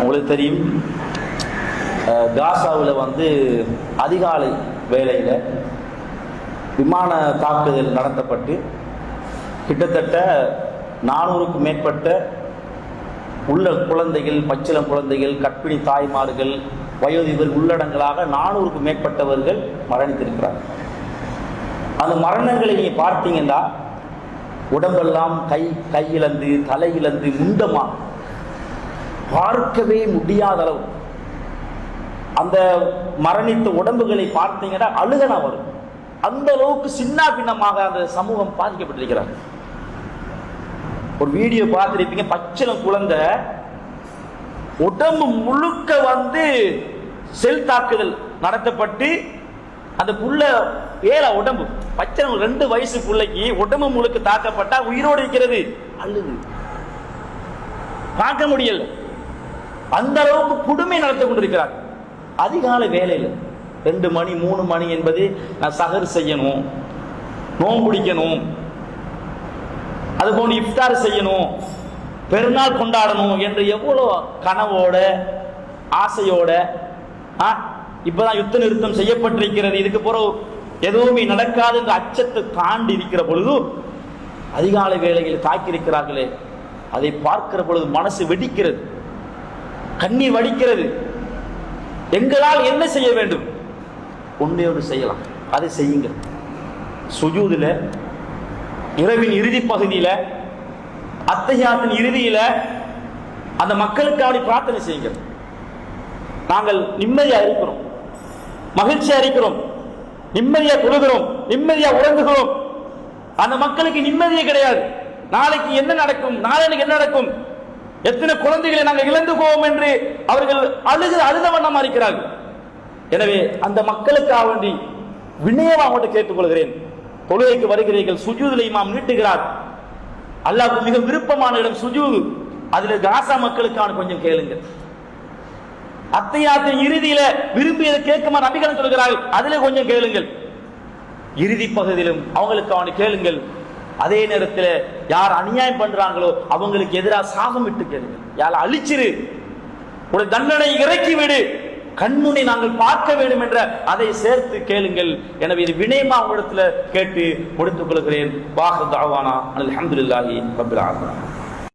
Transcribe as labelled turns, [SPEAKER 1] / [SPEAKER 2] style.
[SPEAKER 1] உங்களுக்கு தெரியும். காசாவில் வந்து அதிகாலை வேளையில் விமான தாக்குதல் நடத்தப்பட்டு கிட்டத்தட்ட நானூறுக்கும் மேற்பட்ட உள்ள குழந்தைகள் பச்சிளம் குழந்தைகள் கற்பிணி தாய்மார்கள் வயோதிபர் உள்ளடங்களாக நானூறுக்கும் மேற்பட்டவர்கள் மரணித்திருக்கிறார்கள் அந்த மரணங்களை நீங்கள் பார்த்தீங்கன்னா உடம்பெல்லாம் கை கையிழந்து தலையிழந்து முண்டமாக பார்க்கவே முடியாத அளவு. அந்த மரணித்த உடம்புகளை பார்த்தீங்கன்னா அழுகனா வரும். அந்த அளவுக்கு சின்ன பின்னமாக அந்த சமூகம் பாதிக்கப்பட்டிருக்கிறார். ஒரு வீடியோ பார்த்துருப்பீங்க பச்சிளம் குழந்தை உடம்பு முழுக்க வந்து செல் தாக்குதல் நடத்தப்பட்டு அந்த புள்ள ஏழா உடம்பு. பச்சை ரெண்டு வயசு பிள்ளைக்கு உடம்பு முழுக்க தாக்கப்பட்டா உயிரோடு இருக்கிறது. அழுது. பார்க்க முடியல. அந்த அளவுக்கு கொடுமை நடத்தி கொண்டிருக்கிறார். அதிகாலை வேலையில். ரெண்டு மணி மூணு மணி என்பது நான் சகர் செய்யணும். நோம்புடிக்கணும் அது போன்று இஃப்தார் செய்யணும். பெருநாள் கொண்டாடணும் என்று எவ்வளோ கனவோட ஆசையோட ஆ இப்பதான் யுத்த நிறுத்தம் செய்யப்பட்டிருக்கிறது. இதுக்கு பிறகு எதுவுமே நடக்காது என்ற அச்சத்தை தாண்டி இருக்கிற பொழுது அதிகாலை வேளையில் தாக்கியிருக்கிறார்களே அதை பார்க்கிற பொழுது மனசு வெடிக்கிறது. கண்ணீர் வடிக்கிறது. எங்களால் என்ன செய்ய வேண்டும்? ஒன்றே ஒன்று செய்யலாம். அதை செய்யுங்க சுஜூதில் இரவின் இறுதி பகுதியில் அத்தகையாத்தின் இறுதியில் அந்த மக்களுக்காக பிரார்த்தனை செய்யுங்க நாங்கள் நிம்மதியாக இருக்கிறோம் மகிழ்ச்சியாக இருக்கிறோம் நிம்மதியாக தொழுகிறோம் நிம்மதியாக உறங்குகிறோம் அந்த மக்களுக்கு நிம்மதியே கிடையாது. நாளைக்கு என்ன நடக்கும்? நாளைக்கு என்ன நடக்கும்? எத்தனை குழந்தைகளை நாங்கள் இழந்து போவோம் என்று அவர்கள் அழுது அழுத வண்ணமா இருக்கிறார்கள். எனவே அந்த மக்களுக்காக வேண்டி வினயமா அவங்கள்ட்ட கேட்டுக்கொள்கிறேன். தொழுகைக்கு வருகிறீர்கள் சுஜூதில் இமாம் நீட்டுகிறார். அல்லாஹ்வுக்கு மிக விருப்பமான இடம் சுஜூது. அதுல காசா மக்களுக்கான கொஞ்சம் கேளுங்கள். அத்தையாத்தின் இறுதியில விரும்பியதை கேட்குமா நபிகள் சொல்கிறார்கள் அதுல கொஞ்சம் கேளுங்கள். இறுதி பகுதியிலும் அவங்களுக்கு அவனை கேளுங்கள். அதே நேரத்தில் யார் அநியாயம் பண்றாங்களோ அவங்களுக்கு எதிராக சாகம் விட்டு கேளுங்க. யார் அழிச்சிரு. ஒரு தண்டனை இறக்கி விடு. கண்முனை நாங்கள் பார்க்க வேண்டும் என்ற அதை சேர்த்து கேளுங்கள். எனவே இது வினயமா உங்களிடத்துல கேட்டு கொடுத்துக் கொள்கிறேன். வாஹ் தாவானா அல்ஹம்துலில்லாஹி ரப்பில்